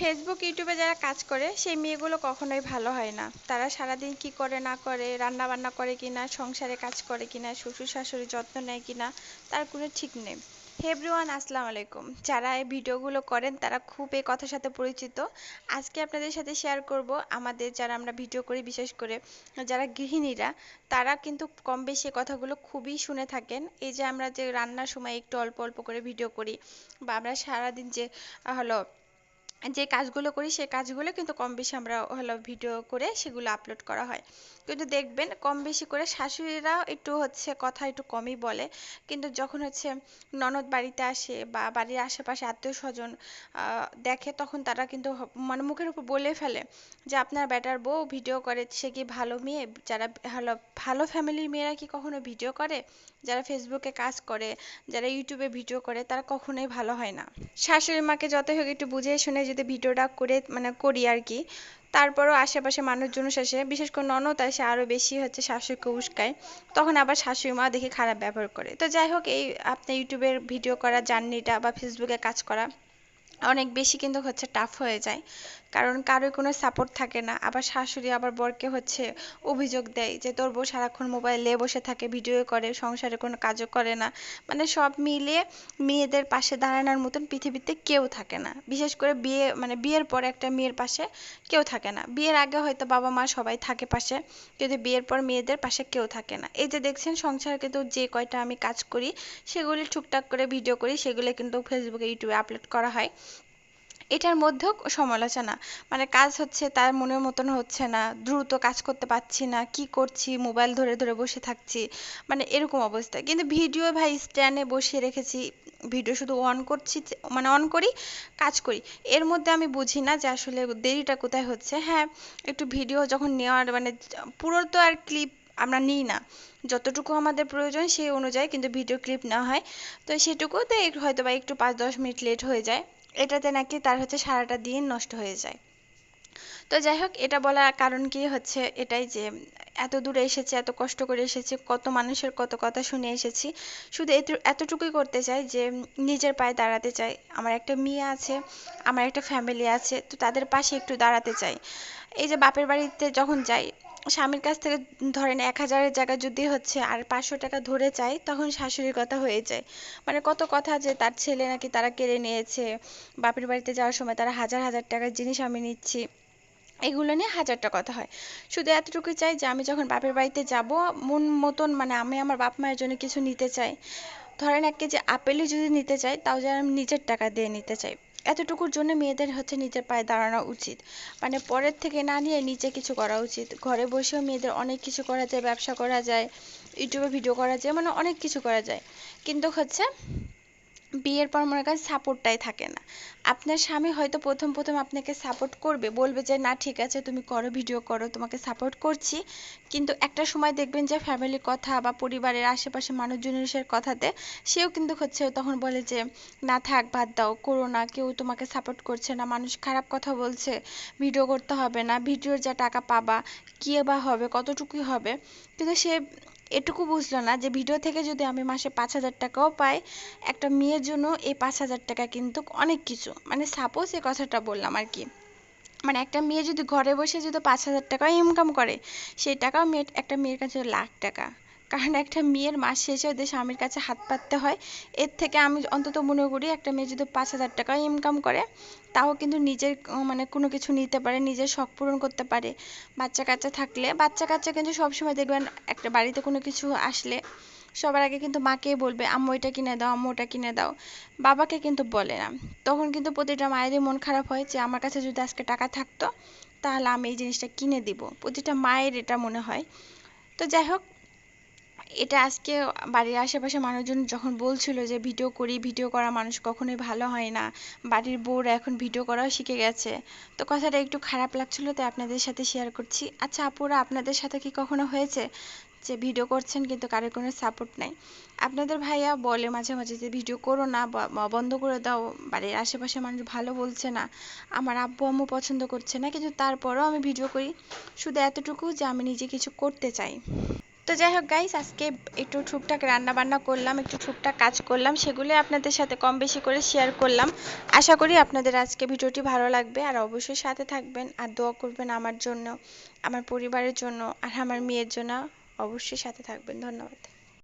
Facebook ইউটিউবে যারা কাজ করে, সেই মেয়েগুলো কখনোই ভালো হয় না। তারা সারাদিন কি করে না করে রান্না বান্না করে কিনা, সংসারে কাজ করে কিনা, শ্বশুর শাশুড়ির যত্ন নেয় কিনা, তার কোনো ঠিক নেই। হে এভরিওয়ান আসসালামু আলাইকুম। যারা এই ভিডিওগুলো করেন, তারা খুব এই কথার সাথে পরিচিত। আজকে আপনাদের সাথে শেয়ার করব। আমাদের যারা আমরা ভিডিও করি, বিশেষ করে যারা গৃহিণীরা, তারা কিন্তু কম বেশি কথাগুলো খুবই শুনে থাকেন। এই যে আমরা যে রান্নার সময় একটু অল্প অল্প করে ভিডিও করি, বা আমরা সারাদিন যে হলো যে কাজগুলো করি সেই কাজগুলো কিন্তু কম বেশি আমরা হলো ভিডিও করে সেগুলো আপলোড করা হয়। কিন্তু দেখবেন কম বেশি করে শাশুড়িরা একটু হচ্ছে কথা একটু কমই বলে। কিন্তু যখন হচ্ছে ননদ বাড়িতে আসে বা বাড়ির আশেপাশে আত্মীয় স্বজন দেখে তখন তারা কিন্তু মানে মুখের উপর বলে ফেলে যে আপনার বেটার বউ ভিডিও করে, সে কি ভালো মেয়ে? যারা হলো ভালো ফ্যামিলির মেয়েরা কি কখনো ভিডিও করে? যারা ফেসবুকে কাজ করে, যারা ইউটিউবে ভিডিও করে, তারা কখনোই ভালো হয় না। শাশুড়ি মাকে যতই হোক একটু বুঝিয়ে শুনে যদি ভিডিওটা করে মানে করি আর কি। তারপরও আশেপাশে মানুষজন শেষে, বিশেষ করে ননদ আসে আরও বেশি হচ্ছে শাশুড়িকে উস্কায়। তখন আবার শাশুড়ি মা দেখে খারাপ ব্যবহার করে। তো যাই হোক, এই আপনার ইউটিউবের ভিডিও করা, জার্নিটা বা ফেসবুকে কাজ করা অনেক বেশি কিন্তু হচ্ছে টাফ হয়ে যায়। কারণ কারোর কোনো সাপোর্ট থাকে না। আবার শাশুড়ি, আবার বরকে হচ্ছে অভিযোগ দেয় যে, তোর বউ সারাক্ষণ মোবাইলে বসে থাকে ভিডিও করে, সংসারে কোনো কাজও করে না। মানে সব মিলিয়ে মেয়েদের পাশে দাঁড়ানোর মতন পৃথিবীতে কেউ থাকে না। বিশেষ করে বিয়ে মানে বিয়ের পরে একটা মেয়ের পাশে কেউ থাকে না। বিয়ের আগে হয়তো বাবা মা সবাই থাকে পাশে, কিন্তু বিয়ের পর মেয়েদের পাশে কেউ থাকে না। এই যে দেখছেন, সংসারে কিন্তু যে কয়টা আমি কাজ করি, সেগুলি টুকটাক করে ভিডিও করি, সেগুলো কিন্তু ফেসবুকে ইউটিউবে আপলোড করা হয়। এটার মধ্যেও সমালোচনা। মানে কাজ হচ্ছে, তার মনের মতন হচ্ছে না, দ্রুত কাজ করতে পারছি না, কি করছি, মোবাইল ধরে ধরে বসে থাকছি মানে এরকম অবস্থা। কিন্তু ভিডিও ভাই স্ট্যান্ডে বসিয়ে রেখেছি, ভিডিও শুধু অন করছি মানে অন করি, কাজ করি। এর মধ্যে আমি বুঝি না যে আসলে দেরিটা কোথায় হচ্ছে। হ্যাঁ একটু ভিডিও যখন নেওয়ার মানে পুরো তো আর ক্লিপ আমরা নিই না। যতটুকু আমাদের প্রয়োজন সেই অনুযায়ী কিন্তু ভিডিও ক্লিপ নেওয়া হয়। তো সেটুকুতে হয়তো বা একটু পাঁচ দশ মিনিট লেট হয়ে যায়। এটাতে নাকি তার হচ্ছে সারাটা দিন নষ্ট হয়ে যায়। তো যাই হোক এটা বলার কারণ কি হচ্ছে এটাই যে, এত দূরে এসেছে, এত কষ্ট করে এসেছে, কত মানুষের কত কথা শুনে এসেছি। শুধু এতটুকুই করতে চাই যে, নিজের পায়ে দাঁড়াতে চাই। আমার একটা মেয়ে আছে, আমার একটা ফ্যামিলি আছে, তো তাদের পাশে একটু দাঁড়াতে চাই। এই যে বাপের বাড়িতে যখন যাই স্বামীর কাছ থেকে ধরেন এক হাজারের জায়গায় যদি হচ্ছে আর পাঁচশো টাকা ধরে চাই তখন শাশুড়ির কথা হয়ে যায়। মানে কত কথা যে তার ছেলে নাকি তারা কেড়ে নিয়েছে, বাপের বাড়িতে যাওয়ার সময় তারা হাজার হাজার টাকার জিনিস আমি নিচ্ছি, এগুলো নিয়ে হাজারটা কথা হয়। শুধু এতটুকুই চাই যে আমি যখন বাপের বাড়িতে যাব, মন মতন মানে আমি আমার বাপ মায়ের জন্য কিছু নিতে চাই। ধরেন এক কেজি আপেলই যদি নিতে চাই, তাও যেন আমি নিজের টাকা দিয়ে নিতে চাই। এতটুকুর জন্য মেয়েদের হচ্ছে নিজের পায়ে দাঁড়ানো উচিত। মানে পরের থেকে না নিয়ে নিজে কিছু করা উচিত। ঘরে বসেও মেয়েদের অনেক কিছু করা যায়, ব্যবসা করা যায়, ইউটিউবে ভিডিও করা যায় মানে অনেক কিছু করা যায়। কিন্তু হচ্ছে বিয়ের পর মনে করেন সাপোর্টটাই থাকে না। আপনার স্বামী হয়তো প্রথম প্রথম আপনাকে সাপোর্ট করবে, বলবে যে, না, ঠিক আছে, তুমি করো ভিডিও করো, তোমাকে সাপোর্ট করছি। কিন্তু একটা সময় দেখবেন যে ফ্যামিলির কথা বা পরিবারের আশেপাশে মানুষজনের কথাতে সেও কিন্তু হচ্ছে তখন বলে যে, না, থাক, বাদ দাও, করো না, কেউ তোমাকে সাপোর্ট করছে না, মানুষ খারাপ কথা বলছে ভিডিও করতে হবে না ভিডিওর যা টাকা পাবা, কী বা হবে, কতটুকুই হবে? কিন্তু সে এটুকু বুঝলো না যে ভিডিও থেকে যদি আমি মাসে পাঁচ হাজার টাকাও পাই, একটা মেয়ের জন্য এই পাঁচ হাজার টাকা কিন্তু অনেক কিছু। মানে সাপোজ এই কথাটা বললাম আর কি। মানে একটা মেয়ে যদি ঘরে বসে যদি পাঁচ হাজার টাকা ইনকাম করে, সেই টাকাও মেয়ে, একটা মেয়ের কাছে লাখ টাকা। কারণ একটা মেয়ের মাস শেষে ওদের স্বামীর কাছে হাত পাততে হয়। এর থেকে আমি অন্তত মনে করি একটা মেয়ে যদি পাঁচ হাজার টাকা ইনকাম করে, তাও কিন্তু নিজের মানে কোনো কিছু নিতে পারে, নিজের শখ পূরণ করতে পারে। বাচ্চা কাচ্চা থাকলে, বাচ্চা কাচ্চা কিন্তু সবসময় দেখবেন একটা বাড়িতে কোনো কিছু আসলে সবার আগে কিন্তু মাকেই বলবে, আম্মু, এটা কিনে দাও, আম্মু, ওটা কিনে দাও। বাবাকে কিন্তু বলে না। তখন কিন্তু প্রতিটা মায়েরই মন খারাপ হয় যে, আমার কাছে যদি আজকে টাকা থাকতো, তাহলে আমি এই জিনিসটা কিনে দিব। প্রতিটা মায়ের এটা মনে হয়। তো যাই হোক এটা আজকে বাড়ির আশেপাশে মানুষজন যখন বলছিল যে ভিডিও করি ভিডিও করা মানুষ কখনোই ভালো হয় না। বাড়ির বউরা এখন ভিডিও করাও শিখে গেছে। তো কথাটা একটু খারাপ লাগছিল, তাই আপনাদের সাথে শেয়ার করছি। আচ্ছা আপুরা, আপনাদের সাথে কি কখনো হয়েছে যে ভিডিও করছেন কিন্তু কারোর কোনো সাপোর্ট নাই? আপনাদের ভাইয়া বলে মাঝে মাঝে যে ভিডিও করো না বন্ধ করে দাও। বাড়ির আশেপাশে মানুষ ভালো বলছে না। আমার আব্বু আম্মু পছন্দ করছে না, কিন্তু তারপরেও আমি ভিডিও করি। শুধু এতটুকু যে আমি নিজে কিছু করতে চাই। তো যাই হোক গাইস আজকে একটু টুকটাক রান্না বান্না করলাম, একটু টুকটাক কাজ করলাম, সেগুলো আপনাদের সাথে কম বেশি করে শেয়ার করলাম। আশা করি আপনাদের আজকে ভিডিওটি ভালো লাগবে, আর অবশ্যই সাথে থাকবেন, আর দোয়া করবেন আমার জন্য, আমার পরিবারের জন্য, আর আমার মেয়ের জন্য অবশ্যই সাথে থাকবেন। ধন্যবাদ।